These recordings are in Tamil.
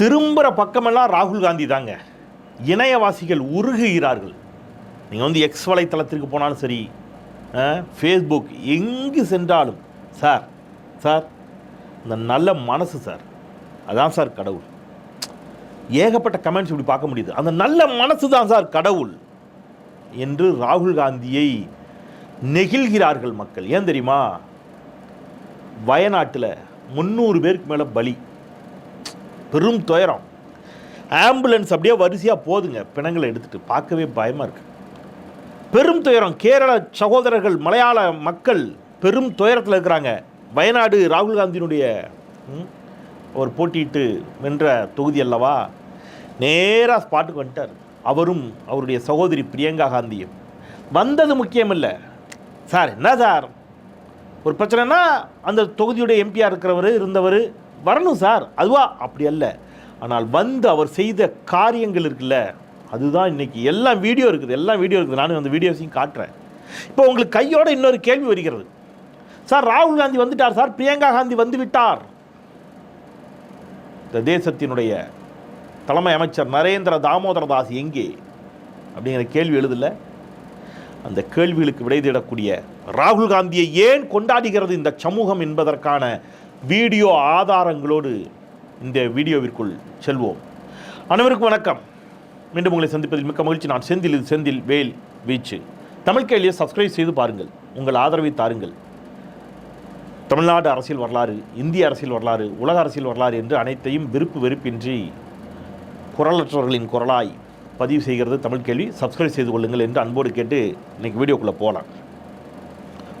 திரும்புகிற பக்கமெல்லாம் ராகுல் காந்தி தாங்க. இணையவாசிகள் உருகுகிறார்கள். நீங்கள் வந்து எக்ஸ் வலைத்தளத்திற்கு போனாலும் சரி ஃபேஸ்புக் எங்கு சென்றாலும் சார் சார் இந்த நல்ல மனசு சார். அதான் சார் கடவுள். ஏகப்பட்ட கமெண்ட்ஸ் இப்படி பார்க்க முடியுது. அந்த நல்ல மனசு தான் சார் கடவுள் என்று ராகுல் காந்தியை நெகிழ்கிறார்கள் மக்கள். ஏன் தெரியுமா? வயநாட்டில் முந்நூறு பேருக்கு மேலே பலி. பெரும் துயரம். ஆம்புலன்ஸ் அப்படியே வரிசையாக போதுங்க பிணங்களை எடுத்துகிட்டு பார்க்கவே பயமாக இருக்குது பெரும் துயரம். கேரள சகோதரர்கள் மலையாள மக்கள் பெரும் துயரத்தில் இருக்கிறாங்க. வயநாடு ராகுல் காந்தியினுடைய அவர் போட்டியிட்டு வென்ற தொகுதி அல்லவா? நேராக ஸ்பாட்டுக்கு வந்துட்டார். அவரும் அவருடைய சகோதரி பிரியங்கா காந்தியும். வந்தது முக்கியமில்லை. சார் என்ன சார்? ஒரு பிரச்சனைனா அந்த தொகுதியுடைய எம்பியாக இருக்கிறவர் இருந்தவர் வரணும் சார் அதுவா? அப்படி அல்ல. ஆனால் வந்து அவர் செய்த காரியங்கள் இருக்குல்ல அதுதான் இன்னைக்கு எல்லாம் வீடியோ இருக்குது எல்லாம் வீடியோ இருக்குது. நானும் அந்த வீடியோஸையும் காட்டுறேன். இப்போ உங்களுக்கு கையோட இன்னொரு கேள்வி வருகிறது. சார் ராகுல் காந்தி வந்துட்டார் சார் பிரியங்கா காந்தி வந்து விட்டார். இந்த தேசத்தினுடைய தலைமை அமைச்சர் நரேந்திர தாமோதர தாஸ் எங்கே? அப்படிங்கிற கேள்வி எழுதல. அந்த கேள்விகளுக்கு விடை தேடக்கூடிய ராகுல் காந்தியை ஏன் கொண்டாடுகிறது இந்த சமூகம் என்பதற்கான வீடியோ ஆதாரங்களோடு இந்த வீடியோவிற்குள் செல்வோம். அனைவருக்கும் வணக்கம். மீண்டும் உங்களை சந்திப்பதில் மிக்க மகிழ்ச்சி. நான் செந்தில் இது செந்தில் வேல் வீச்சு. தமிழ் கேள்வியை சப்ஸ்கிரைப் செய்து பாருங்கள். உங்கள் ஆதரவை தாருங்கள். தமிழ்நாடு அரசியல் வரலாறு இந்திய அரசியல் வரலாறு உலக அரசியல் வரலாறு என்று அனைத்தையும் விருப்பு வெறுப்பின்றி குரலற்றவர்களின் குரலாய் பதிவு செய்கிறது தமிழ் கேள்வி. சப்ஸ்கிரைப் செய்து கொள்ளுங்கள் என்று அன்போடு கேட்டு இன்றைக்கி வீடியோக்குள்ளே போகலாம்.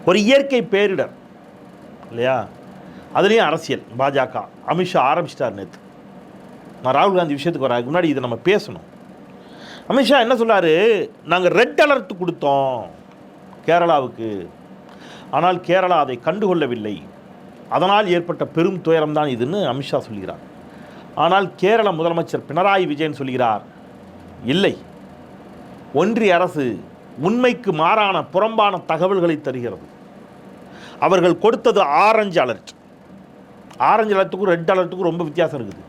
ஒரு இயற்கை பேரிடர் இல்லையா? அதுலேயும் அரசியல் பாஜக. அமித்ஷா ஆரம்பிச்சிட்டார் நேற்று நான் ராகுல் காந்தி விஷயத்துக்கு வராதுக்கு முன்னாடி இதை நம்ம பேசணும். அமித்ஷா என்ன சொல்றாரு நாங்கள் ரெட் அலர்ட் கொடுத்தோம் கேரளாவுக்கு. ஆனால் கேரளா அதை கண்டுகொள்ளவில்லை. அதனால் ஏற்பட்ட பெரும் துயரம்தான் இதுன்னு அமித்ஷா சொல்கிறார். ஆனால் கேரள முதலமைச்சர் பினராயி விஜயன் சொல்கிறார் இல்லை. ஒன்றிய அரசு உண்மைக்கு மாறான புறம்பான தகவல்களை தருகிறது. அவர்கள் கொடுத்தது ஆரஞ்சு அலர்ட் ஆரஞ்சு அலர்ட்டுக்கும் ரெட் அலர்ட்டுக்கும் ரொம்ப வித்தியாசம் இருக்குது.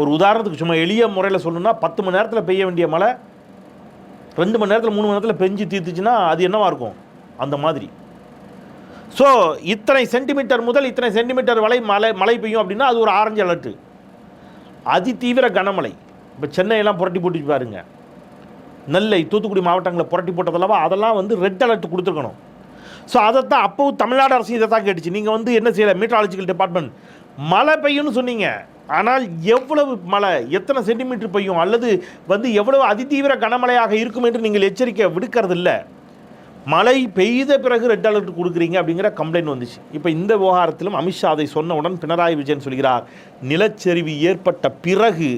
ஒரு உதாரணத்துக்கு சும்மா எளிய முறையில் சொல்லணும்னா பத்து மணி நேரத்தில் பெய்ய வேண்டிய மழை ரெண்டு மணி நேரத்தில் மூணு மணி நேரத்தில் பெஞ்சு தீர்த்துச்சுன்னா அது என்னவாக இருக்கும்? அந்த மாதிரி. ஸோ இத்தனை சென்டிமீட்டர் முதல் இத்தனை சென்டிமீட்டர் வரை மழை மழை பெய்யும் அப்படின்னா அது ஒரு ஆரஞ்சு அலர்ட்டு அதிதீவிர கனமழை. இப்போ சென்னையெல்லாம் புரட்டி போட்டு பாருங்க. நெல்லை தூத்துக்குடி மாவட்டங்களை புரட்டி போட்டதெல்லாம் அதெல்லாம் வந்து ரெட் அலர்ட் கொடுத்துருக்கணும். ஸோ அதைத்தான் அப்போவும் தமிழ்நாடு அரசு இதை தான் கேட்டுச்சு. நீங்கள் வந்து என்ன செய்யலை? மீட்டராலஜிக்கல் டிபார்ட்மெண்ட் மழை பெய்யும்னு சொன்னீங்க. ஆனால் எவ்வளவு மழை? எத்தனை சென்டிமீட்டர் பெய்யும்? அல்லது வந்து எவ்வளவு அதிதீவிர கனமழையாக இருக்கும் என்று நீங்கள் எச்சரிக்கை விடுக்கிறது இல்லை மழை பெய்த பிறகு ரெட் அலர்ட் கொடுக்குறீங்க அப்படிங்கிற கம்ப்ளைண்ட் வந்துச்சு. இப்போ இந்த விவகாரத்திலும் அமித்ஷா அதை சொன்னவுடன் பினராயி விஜயன் சொல்கிறார் நிலச்சரிவு ஏற்பட்ட பிறகு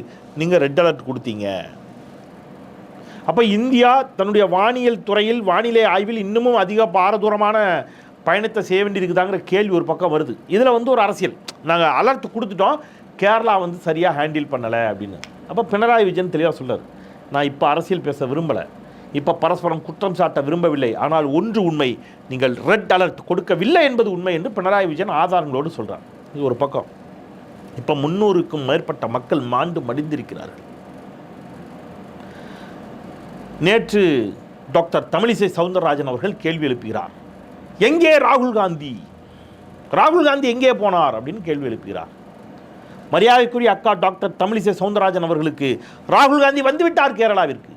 நீங்கள் ரெட் அலர்ட் கொடுத்தீங்க. அப்போ இந்தியா தன்னுடைய வானியல் துறையில் வானிலை ஆய்வில் இன்னமும் அதிக பாரதூரமான பயணத்தை செய்ய வேண்டியிருக்குதாங்கிற கேள்வி ஒரு பக்கம் வருது. இதில் வந்து ஒரு அரசியல். நாங்கள் அலர்ட் கொடுத்துட்டோம். கேரளா வந்து சரியாக ஹேண்டில் பண்ணலை அப்படின்னு. அப்போ பினராயி விஜயன் தெளிவாக சொல்லார் நான் இப்போ அரசியல் பேச விரும்பலை. இப்போ பரஸ்பரம் குற்றம் சாட்ட விரும்பவில்லை. ஆனால் ஒன்று உண்மை நீங்கள் ரெட் அலர்ட் கொடுக்கவில்லை என்பது உண்மை என்று பினராயி விஜயன் ஆதாரங்களோடு சொல்கிறார் இது ஒரு பக்கம். இப்போ முன்னூறுக்கும் மேற்பட்ட மக்கள் மாண்டு மடிந்திருக்கிறார்கள். நேற்று டாக்டர் தமிழிசை சவுந்தரராஜன் அவர்கள் கேள்வி எழுப்புகிறார். எங்கே ராகுல் காந்தி? ராகுல் காந்தி எங்கே போனார் அப்படின்னு கேள்வி எழுப்புகிறார். மரியாதைக்குரிய அக்கா டாக்டர் தமிழிசை சவுந்தரராஜன் அவர்களுக்கு ராகுல் காந்தி வந்துவிட்டார் கேரளாவிற்கு.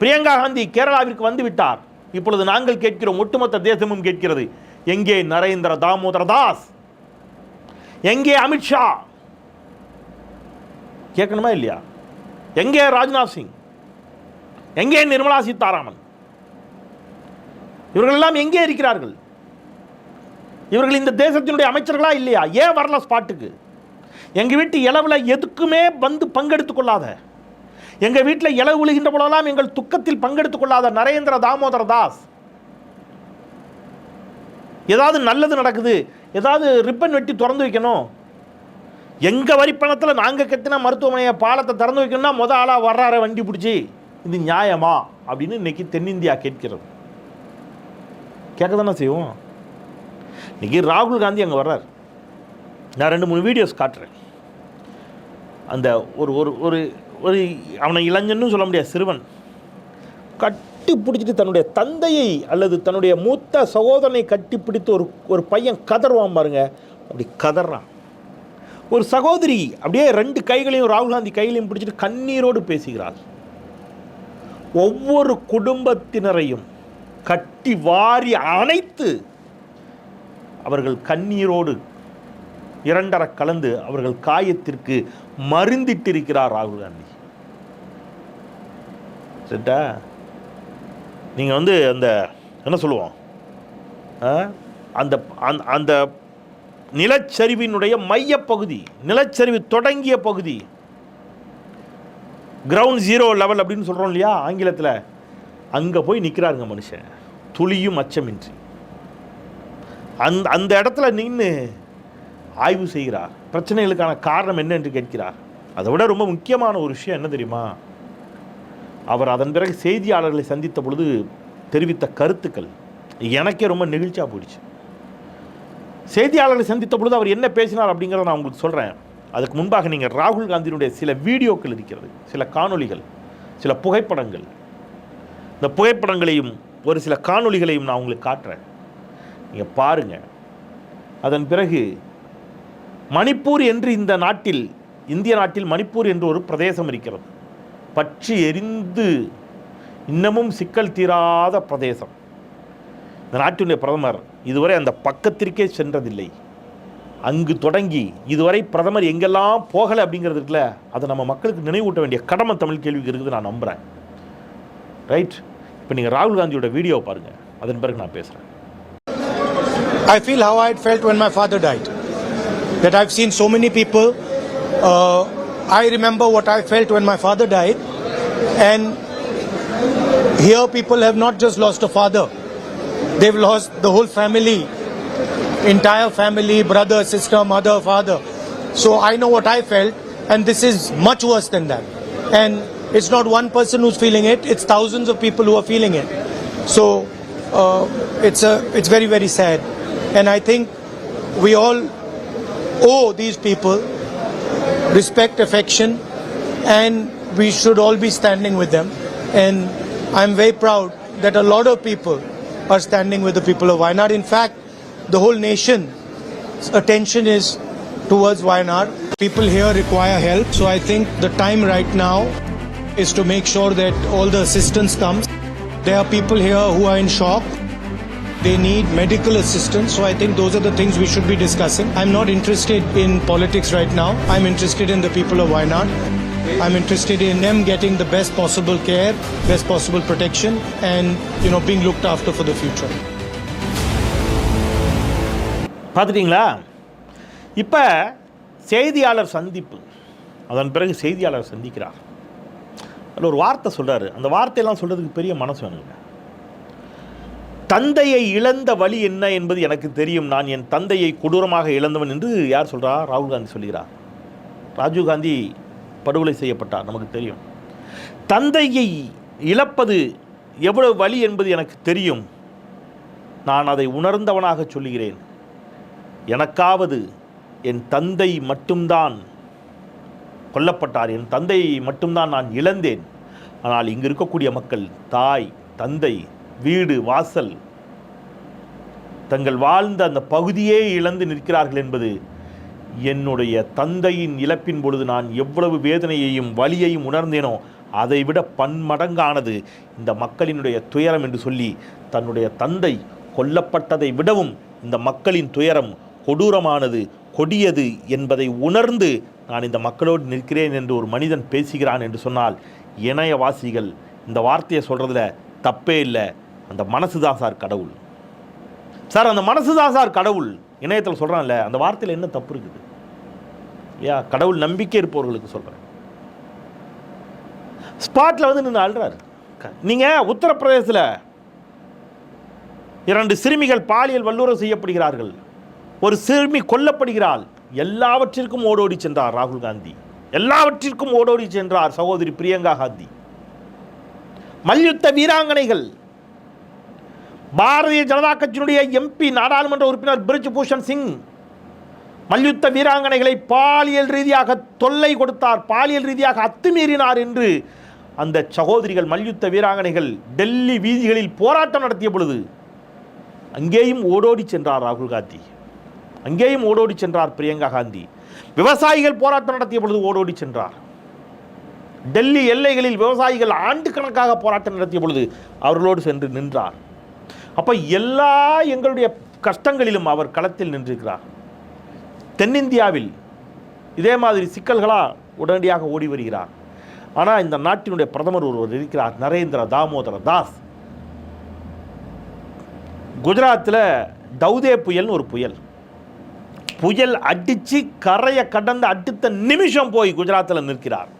பிரியங்கா காந்தி கேரளாவிற்கு வந்துவிட்டார். இப்பொழுது நாங்கள் கேட்கிறோம் ஒட்டுமொத்த தேசமும் கேட்கிறது எங்கே நரேந்திர தாமோதர தாஸ்? எங்கே அமித்ஷா கேட்கணுமா இல்லையா? எங்கே ராஜ்நாத் சிங்? எங்கே நிர்மலா சீதாராமன்? இவர்கள் எல்லாம் எங்கே இருக்கிறார்கள்? இவர்கள் இந்த தேசத்தினுடைய அமைச்சர்களா இல்லையா? ஏன் வரல ஸ்பாட்டுக்கு? எங்கள் வீட்டு இளவில் எதுக்குமே வந்து பங்கெடுத்துக் கொள்ளாத. எங்கள் வீட்டில் இளவு விழுகின்ற போலெல்லாம் எங்கள் துக்கத்தில் பங்கெடுத்துக் கொள்ளாத நரேந்திர தாமோதர தாஸ். ஏதாவது நல்லது நடக்குது? ஏதாவது ரிப்பன் வெட்டி திறந்து வைக்கணும்? எங்கள் வரி பணத்தில் நாங்கள் கத்தின மருத்துவமனையை பாலத்தை திறந்து வைக்கணும்னா முத ஆளாக வர்றார வண்டி பிடிச்சி. இது நியாயமா அப்படின்னு இன்னைக்கு தென்னிந்தியா கேட்கிறது. கேட்க தானே செய்வோம்? இன்னைக்கு ராகுல் காந்தி அங்கே வர்றார். நான் ரெண்டு மூணு வீடியோஸ் காட்டுறேன். அந்த ஒரு ஒரு ஒரு ஒரு அவனை இளைஞன்னு சொல்ல முடியாது சிறுவன். கட்டி பிடிச்சிட்டு தன்னுடைய தந்தையை அல்லது தன்னுடைய மூத்த சகோதரனை கட்டி பிடித்து ஒரு ஒரு பையன் கதறுவான் பாருங்க. அப்படி கதறான். ஒரு சகோதரி அப்படியே ரெண்டு கைகளையும் ராகுல் காந்தி கைகளையும் பிடிச்சிட்டு கண்ணீரோடு பேசுகிறாள் ஒவ்வொரு குடும்பத்தினரையும் கட்டி வாரி அணைத்து அவர்கள் கண்ணீரோடு இரண்டர கலந்து அவர்கள் காயத்திற்கு மருந்திட்டிருக்கிறார் ராகுல் காந்தி. சரிட்டா நீங்கள் வந்து அந்த என்ன சொல்லுவோம்? ஆ? அந்த அந்த- அந்த நிலச்சரிவினுடைய மையப்பகுதி நிலச்சரிவு தொடங்கிய பகுதி கிரவுண்ட் ஜீரோ லெவல் அப்படின்னு சொல்கிறோம் இல்லையா ஆங்கிலத்தில்? அங்கே போய் நிற்கிறாருங்க மனுஷன். துளியும் அச்சமின்றி. அந் அந்த இடத்துல நின்று ஆய்வு செய்கிறார். பிரச்சனைகளுக்கான காரணம் என்ன என்று கேட்கிறார். அதை விட ரொம்ப முக்கியமான ஒரு விஷயம் என்ன தெரியுமா? அவர் அதன் பிறகு செய்தியாளர்களை சந்தித்த பொழுது தெரிவித்த கருத்துக்கள். எனக்கே ரொம்ப நெகிழ்ச்சியாக போயிடுச்சு. செய்தியாளர்களை சந்தித்த பொழுது அவர் என்ன பேசினார் அப்படிங்கிறத நான் உங்களுக்கு சொல்கிறேன் அதுக்கு முன்பாக நீங்கள் ராகுல் காந்தியினுடைய சில வீடியோக்கள் இருக்கிறது சில காணொளிகள் சில புகைப்படங்கள். இந்த புகைப்படங்களையும் ஒரு சில காணொளிகளையும் நான் உங்களுக்கு காட்டுறேன். நீங்கள் பாருங்கள் அதன் பிறகு மணிப்பூர் என்று இந்த நாட்டில் இந்திய நாட்டில் மணிப்பூர் என்று ஒரு பிரதேசம் இருக்கிறது. பற்றி எரிந்து இன்னமும் சிக்கல் தீராத பிரதேசம். இந்த நாட்டினுடைய பிரதமர் இதுவரை அந்த பக்கத்திற்கே சென்றதில்லை. அங்கு தொடங்கி இதுவரை பிரதமர் எங்கெல்லாம் போகலை அப்படிங்கிறது இருக்குல்ல அதை நம்ம மக்களுக்கு நினைவூட்ட வேண்டிய கடமை தமிழ் கேள்விக்கு இருக்குது நான் நம்புகிறேன் ரைட் இப்போ நீங்கள் ராகுல் காந்தியோட வீடியோ பாருங்கள் அதன் பிறகு நான் பேசுகிறேன் I feel how I had felt when my father died. That I've seen so many people. Uh, I remember what I felt when my father died. And here people have not just lost a father, they've lost the whole family, entire family, brother, sister, mother, father. So I know what I felt, and this is much worse than that. And it's not one person who's feeling it, it's thousands of people who are feeling it. So uh, it's, a, it's very, very sad. And I think we all owe these people respect, affection, and we should all be standing with them. And I'm very proud that a lot of people are standing with the people of Wayanad. In fact, the whole nation's attention is towards Wayanad. People here require help, so I think the time right now is to make sure that all the assistance comes. There are people here who are in shock. They need medical assistance, so I think those are the things we should be discussing. I'm not interested in politics right now. I'm interested in the people of Wayanad. I'm interested in them getting the best possible care, best possible protection, and you know being looked after for the future. பார்த்துட்டிங்களா? இப்போ செய்தியாளர் சந்திப்பு. அதன் பிறகு செய்தியாளர் சந்திக்கிறார். அதில் ஒரு வார்த்தை சொல்கிறாரு அந்த வார்த்தையெல்லாம் சொல்கிறதுக்கு பெரிய மனசு வேணுங்க. தந்தையை இழந்த வழி என்ன என்பது எனக்கு தெரியும். நான் என் தந்தையை கொடூரமாக இழந்தவன் என்று யார் சொல்கிறா ராகுல் காந்தி சொல்கிறார். ராஜீவ் காந்தி படுகொலை செய்யப்பட்டார் நமக்கு தெரியும். தந்தையை இழப்பது எவ்வளவு வழி என்பது எனக்கு தெரியும். நான் அதை உணர்ந்தவனாக சொல்லுகிறேன். எனக்காவது என் தந்தை மட்டும்தான் கொல்லப்பட்டார். என் தந்தையை மட்டும்தான் நான் இழந்தேன். ஆனால் இங்கு இருக்கக்கூடிய மக்கள் தாய் தந்தை வீடு வாசல் தங்கள் வாழ்ந்த அந்த பகுதியே இழந்து நிற்கிறார்கள் என்பது என்னுடைய தந்தையின் இழப்பின் பொழுது நான் எவ்வளவு வேதனையையும் வலியையும் உணர்ந்தேனோ அதைவிட பன்மடங்கானது இந்த மக்களினுடைய துயரம் என்று சொல்லி தன்னுடைய தந்தை கொல்லப்பட்டதை விடவும் இந்த மக்களின் துயரம் கொடூரமானது கொடியது என்பதை உணர்ந்து நான் இந்த மக்களோடு நிற்கிறேன் என்று ஒரு மனிதன் பேசுகிறான் என்று சொன்னால் இணையவாசிகள் இந்த வார்த்தையை சொல்கிறதுல தப்பே இல்லை. அந்த மனசு தான் சார் கடவுள். சார் அந்த மனசு தான் சார் கடவுள். இணையத்தில் சொல்கிறான்ல அந்த வார்த்தையில் என்ன தப்பு இருக்குது? ஏன் கடவுள் நம்பிக்கை இருப்பவர்களுக்கு சொல்கிறேன் ஸ்பாட்டில் வந்து நின்று அழுறாரு. நீங்கள் உத்தரப்பிரதேசத்தில் இரண்டு சிறுமிகள் பாலியல் வல்லுறவு செய்யப்படுகிறார்கள். ஒரு சிறுமி கொல்லப்படுகிறாள். எல்லாவற்றிற்கும் ஓடோடி சென்றார் ராகுல் காந்தி. எல்லாவற்றிற்கும் ஓடோடி சென்றார் சகோதரி பிரியங்கா காந்தி. மல்யுத்த வீராங்கனைகள். பாரதிய ஜனதா கட்சியினுடைய எம்பி நாடாளுமன்ற உறுப்பினர் பிரிஜ் பூஷன் சிங். மல்யுத்த வீராங்கனைகளை பாலியல் ரீதியாக தொல்லை கொடுத்தார். பாலியல் ரீதியாக அத்துமீறினார் என்று அந்த சகோதரிகள் மல்யுத்த வீராங்கனைகள் டெல்லி வீதிகளில் போராட்டம் நடத்திய பொழுது அங்கேயும் ஓடோடி சென்றார் ராகுல் காந்தி. அங்கேயும் ஓடோடி சென்றார் பிரியங்கா காந்தி. விவசாயிகள் போராட்டம் நடத்திய பொழுது ஓடோடி சென்றார். டெல்லி எல்லைகளில் விவசாயிகள் ஆண்டு கணக்காக போராட்டம் நடத்திய பொழுது அவர்களோடு சென்று நின்றார். அப்ப எல்லா எங்களுடைய கஷ்டங்களிலும் அவர் களத்தில் நின்றிருக்கிறார். தென்னிந்தியாவில் இதே மாதிரி சிக்கல்களா உடனடியாக ஓடி வருகிறார். ஆனால் இந்த நாட்டினுடைய பிரதமர் ஒருவர் இருக்கிறார் நரேந்திர தாமோதர தாஸ். குஜராத்தில் டவுதே புயல்னு ஒரு புயல். புயல் அடித்து கரையை கடந்து அடுத்த நிமிஷம் போய் குஜராத்தில் நிற்கிறார்.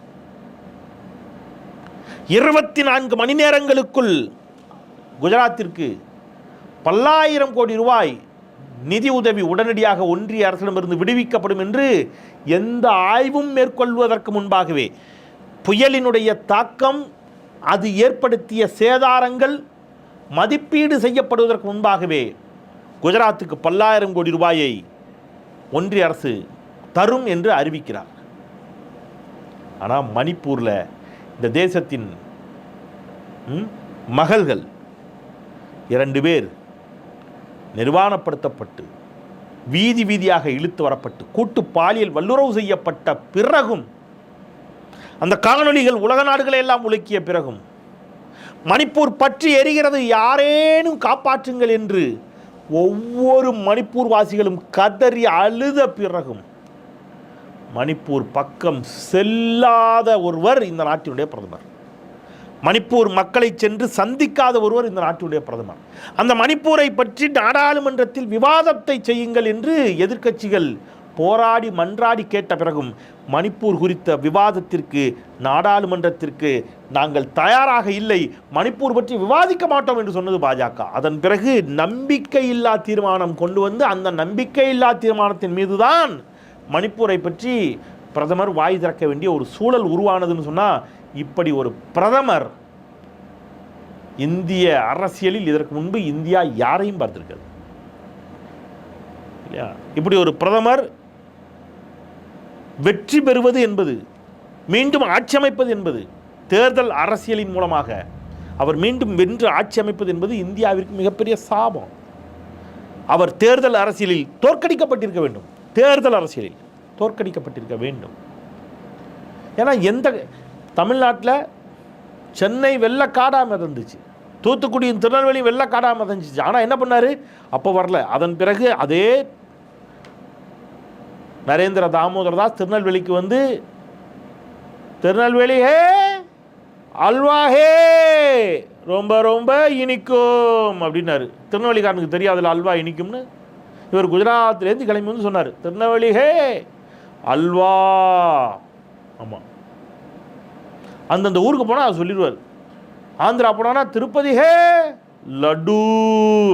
இருபத்தி நான்கு மணி நேரங்களுக்குள் குஜராத்திற்கு பல்லாயிரம் கோடி ரூபாய் நிதி உதவி உடனடியாக ஒன்றிய அரசிடமிருந்து விடுவிக்கப்படும் என்று எந்த ஆய்வும் மேற்கொள்வதற்கு முன்பாகவே புயலினுடைய தாக்கம் அது ஏற்படுத்திய சேதாரங்கள் மதிப்பீடு செய்யப்படுவதற்கு முன்பாகவே குஜராத்துக்கு பல்லாயிரம் கோடி ரூபாயை ஒன்றிய அரசு தரும் என்று அறிவிக்கிறார். ஆனால் மணிப்பூரில் இந்த தேசத்தின் ம், மகள்கள் இரண்டு பேர் நிர்வாணப்படுத்தப்பட்டு வீதி வீதியாக இழுத்து வரப்பட்டு கூட்டு பாலியல் வல்லுறவு செய்யப்பட்ட பிறகும் அந்த காணொளிகள் உலக நாடுகளை எல்லாம் உலுக்கிய பிறகும் மணிப்பூர் பற்றி எரிகிறது யாரேனும் காப்பாற்றுங்கள் என்று ஒவ்வொரு மணிப்பூர் வாசிகளும் கதறி அழுத பிறகும் மணிப்பூர் பக்கம் செல்லாத ஒருவர் இந்த நாட்டினுடைய பிரதமர். மணிப்பூர் மக்களை சென்று சந்திக்காத ஒருவர் இந்த நாட்டினுடைய பிரதமர். அந்த மணிப்பூரை பற்றி நாடாளுமன்றத்தில் விவாதத்தை செய்யுங்கள் என்று எதிர்க்கட்சிகள் போராடி மன்றாடி கேட்ட பிறகும் மணிப்பூர் குறித்த விவாதத்திற்கு நாடாளுமன்றத்திற்கு நாங்கள் தயாராக இல்லை. மணிப்பூர் பற்றி விவாதிக்க மாட்டோம் என்று சொன்னது பாஜக. அதன் பிறகு நம்பிக்கையில்லா தீர்மானம் கொண்டு வந்து அந்த நம்பிக்கையில்லா தீர்மானத்தின் மீதுதான் மணிப்பூரை பற்றி பிரதமர் வாய் திறக்க வேண்டிய ஒரு சூழல் உருவானதுன்னு சொன்னால் இப்படி ஒரு பிரதமர் இந்திய அரசியலில் இதற்கு முன்பு இந்தியா யாரையும் பார்த்துருக்காது. இல்லையா? இப்படி ஒரு பிரதமர் வெற்றி பெறுவது என்பது மீண்டும் ஆட்சி அமைப்பது என்பது தேர்தல் அரசியலின் மூலமாக அவர் மீண்டும் வென்று ஆட்சி அமைப்பது என்பது இந்தியாவிற்கு மிகப்பெரிய சாபம். அவர் தேர்தல் அரசியலில் தோற்கடிக்கப்பட்டிருக்க வேண்டும். தேர்தல் அரசியலில் தோற்கடிக்கப்பட்டிருக்க வேண்டும். ஏன்னா எந்த தமிழ்நாட்டில் சென்னை வெள்ள காடாமல் இருந்துச்சு தூத்துக்குடியின் திருநெல்வேலி வெள்ள காடாமல் இருந்துச்சு ஆனால் என்ன பண்ணார்? அப்போ வரல. அதன் பிறகு அதே நரேந்திர தாமோதர் தாஸ் திருநெல்வேலிக்கு வந்து திருநெல்வேலி ஹே அல்வா ஹே ரொம்ப ரொம்ப இனிக்கும் அப்படின்னாரு. திருநெல்வேலிக்காரனுக்கு தெரியாதுல அல்வா இனிக்கும்னு. இவர் குஜராத்லேருந்து கிளம்பி வந்து சொன்னார் திருநெல்வேலி ஹே அல்வா. ஆமாம் அந்தந்த ஊருக்கு போனால் அவர் சொல்லிடுவார் ஆந்திரா போனான்னா திருப்பதி ஹே லட்டு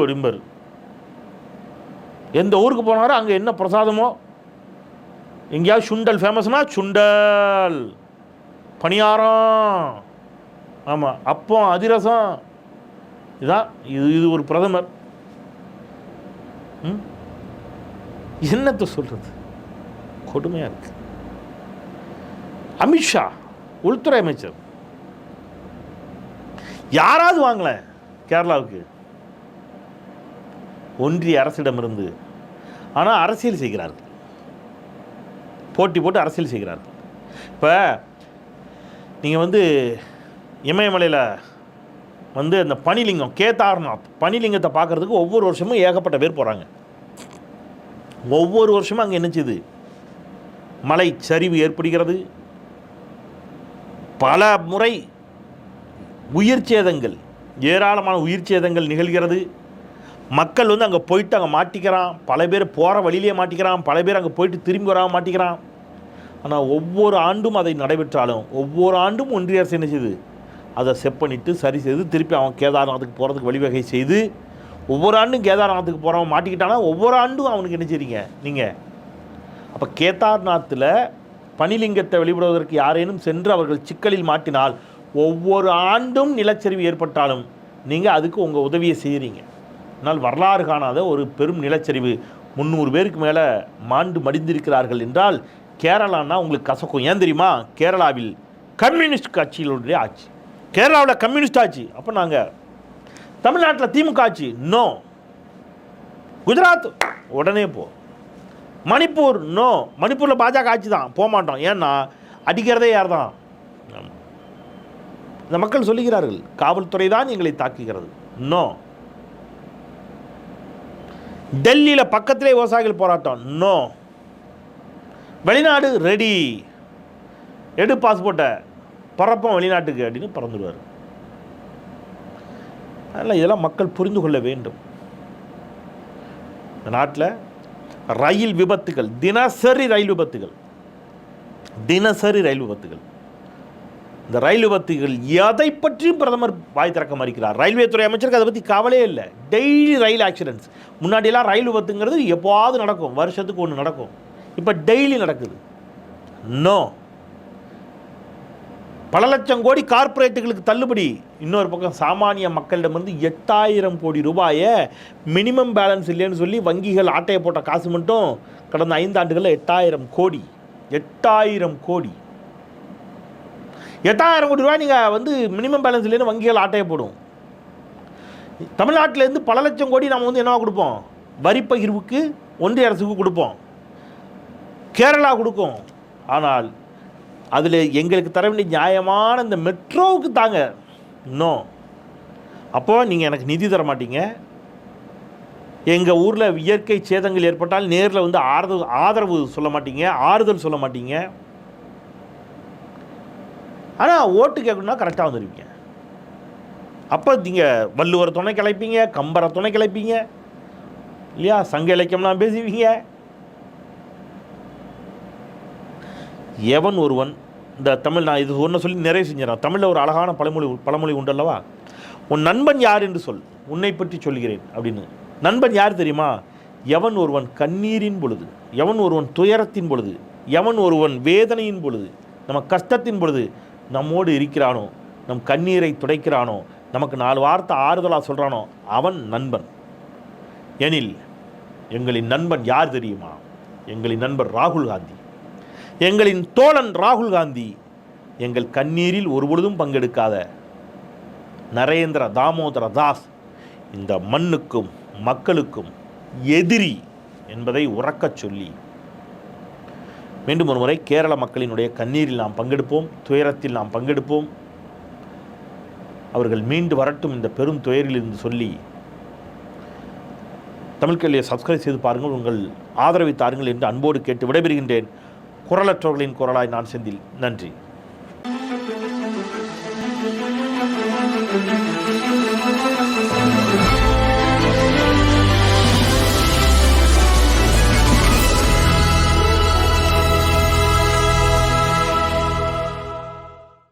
அப்படிம்பார். எந்த ஊருக்கு போனாரோ அங்கே என்ன பிரசாதமோ எங்கேயாவது சுண்டல் ஃபேமஸ்னா சுண்டல். பணியாரம். ஆமாம் அப்பம் அதிரசம். இதான் இது இது ஒரு பிரதமர். ம்? என்னத்தை சொல்கிறது கொடுமையாக இருக்கு. அமித்ஷா உள்துறை அமைச்சர். யாராவது வாங்கல கேரளாவுக்கு? ஒன்றிய அரசிடமிருந்து. ஆனால் அரசியல் செய்கிறார்கள். போட்டி போட்டு அரசியல் செய்கிறார். இப்போ நீங்கள் வந்து இமயமலையில் வந்து அந்த பனிலிங்கம் கேதார்நாத் பனிலிங்கத்தை பார்க்குறதுக்கு ஒவ்வொரு வருஷமும் ஏகப்பட்ட பேர் போகிறாங்க ஒவ்வொரு வருஷமும் அங்கே என்னச்சுது மலை சரிவு ஏற்படுகிறது. பல முறை உயிர் சேதங்கள் ஏராளமான உயிர் சேதங்கள் நிகழ்கிறது. மக்கள் வந்து அங்கே போயிட்டு அங்கே மாட்டிக்கிறான். பல பேர் போகிற வழியிலே மாட்டிக்கிறான். பல பேர் அங்கே போயிட்டு திரும்பி வராமல் மாட்டிக்கிறான். ஆனால் ஒவ்வொரு ஆண்டும் அதை நடைபெற்றாலும் ஒவ்வொரு ஆண்டும் ஒன்றிய அரசு என்ன செய்யுது அதை பண்ணிவிட்டு சரி செய்து திருப்பி அவன் கேதார்நாத்துக்கு போகிறதுக்கு வழிவகை செய்து ஒவ்வொரு ஆண்டும் கேதார்நாத்துக்கு போகிறவன் மாட்டிக்கிட்டானா? ஒவ்வொரு ஆண்டும் அவனுக்கு என்ன செய்றீங்க? நீங்கள் அப்போ கேதார்நாத்தில் பனிலிங்கத்தை வெளிப்படுவதற்கு யாரேனும் சென்று அவர்கள் சிக்கலில் மாட்டினால் ஒவ்வொரு ஆண்டும் நிலச்சரிவு ஏற்பட்டாலும் நீங்கள் அதுக்கு உங்கள் உதவியை செய்கிறீங்க ஆனால் வரலாறு காணாத ஒரு பெரும் நிலச்சரிவு. முந்நூறு பேருக்கு மேலே மாண்டு மடிந்திருக்கிறார்கள் என்றால் கேரளான்னா உங்களுக்கு கசக்கும். ஏன் தெரியுமா? கேரளாவில் கம்யூனிஸ்ட் கட்சிகளுடைய ஆட்சி. கேரளாவில் கம்யூனிஸ்ட் ஆட்சி. அப்போ நாங்கள் தமிழ்நாட்டில் திமுக ஆட்சி. நோ. குஜராத் உடனே போ. மணிப்பூர் நோ. மணிப்பூரில் பாஜக ஆட்சி தான். போக மாட்டோம். ஏன்னா அடிக்கிறதே யார் தான் இந்த மக்கள் சொல்லுகிறார்கள் காவல்துறை தான் எங்களை தாக்குகிறது. நோ. டெல்லியில் பக்கத்திலே விவசாயிகள் போராட்டம். நோ வெளிநாடு ரெடி எடு பாஸ்போர்ட்டை பறப்போம் வெளிநாட்டுக்கு அப்படின்னு பறந்துடுவார். அதனால் இதெல்லாம் மக்கள் புரிந்து கொள்ள வேண்டும். இந்த நாட்டில் ரயில் விபத்துகள் தினசரி ரயில் விபத்துகள். தினசரி ரயில் விபத்துகள். இந்த ரயில் விபத்துகள் எதை பற்றியும் பிரதமர் வாய் திறக்க மறுக்கிறார். ரயில்வே துறை அமைச்சருக்கு அதை பற்றி கவலையே இல்லை. டெய்லி ரயில் ஆக்சிடென்ட்ஸ் முன்னாடியெல்லாம் ரயில் விபத்துங்கிறது எப்போவாவது நடக்கும். வருஷத்துக்கு ஒன்று நடக்கும். இப்போ டெய்லி நடக்குது. நோ பல லட்சம் கோடி கார்ப்பரேட்டுகளுக்கு தள்ளுபடி. இன்னொரு பக்கம் சாமானிய மக்களிடமிருந்து எட்டாயிரம் கோடி ரூபாயை மினிமம் பேலன்ஸ் இல்லைன்னு சொல்லி வங்கிகள் ஆட்டையை போட்ட காசு மட்டும் கடந்த ஐந்து ஆண்டுகளில் எட்டாயிரம் கோடி. எட்டாயிரம் கோடி. எட்டாயிரம் கோடி ரூபாய் நீங்கள் வந்து மினிமம் பேலன்ஸ் இல்லைன்னு வங்கிகள் ஆட்டையை போடும். தமிழ்நாட்டிலேருந்து பல லட்சம் கோடி நம்ம வந்து என்னவா கொடுப்போம்? வரி பகிர்வுக்கு ஒன்றிய அரசுக்கு கொடுப்போம். கேரளா கொடுக்கும். ஆனால் அதில் எங்களுக்கு தர வேண்டிய நியாயமான இந்த மெட்ரோவுக்கு தாங்க. இன்னும் அப்போது நீங்கள் எனக்கு நிதி தர மாட்டீங்க. எங்கள் ஊரில் இயற்கை சேதங்கள் ஏற்பட்டால் நேரில் வந்து ஆறுதல் ஆதரவு சொல்ல மாட்டீங்க ஆறுதல் சொல்ல மாட்டீங்க. ஆனால் ஓட்டு கேட்கணும்னா கரெக்டாக வந்துடுவீங்க அப்போ நீங்கள் வள்ளுவர் துணை கிளைப்பீங்க கம்பரை துணை கிளைப்பீங்க. இல்லையா? சங்க இலக்கியம்லாம் பேசுவீங்க. எவன் ஒருவன் இந்த தமிழ் நான் இது ஒன்று சொல்லி நிறைவு செஞ்சிடறேன். தமிழில் ஒரு அழகான பழமொழி பழமொழி உண்டல்லவா உன் நண்பன் யார் என்று சொல் உன்னை பற்றி சொல்கிறேன் அப்படின்னு. நண்பன் யார் தெரியுமா? எவன் ஒருவன் கண்ணீரின் பொழுது எவன் ஒருவன் துயரத்தின் பொழுது எவன் ஒருவன் வேதனையின் பொழுது நம்ம கஷ்டத்தின் பொழுது நம்மோடு இருக்கிறானோ நம் கண்ணீரை துடைக்கிறானோ நமக்கு நாலு வார்த்தை ஆறுதலாக சொல்கிறானோ அவன் நண்பன். எனில் எங்களின் நண்பன் யார் தெரியுமா? எங்களின் நண்பர் ராகுல் காந்தி. எங்களின் தோழன் ராகுல் காந்தி எங்கள் கண்ணீரில் ஒருபொழுதும் பங்கெடுக்காத நரேந்திர தாமோதர தாஸ். இந்த மண்ணுக்கும் மக்களுக்கும் எதிரி என்பதை உறக்கச் சொல்லி மீண்டும் ஒருமுறை கேரள மக்களினுடைய கண்ணீரில் நாம் பங்கெடுப்போம் துயரத்தில் நாம் பங்கெடுப்போம். அவர்கள் மீண்டு வரட்டும் இந்த பெரும் துயரில் இருந்து சொல்லி தமிழ்கல்வியை சப்ஸ்கிரைப் செய்து பாருங்கள். உங்கள் ஆதரவை தாருங்கள் என்று அன்போடு கேட்டு விடைபெறுகின்றேன். குரலற்றவர்களின் குரலாய் நான் செந்தில். நன்றி.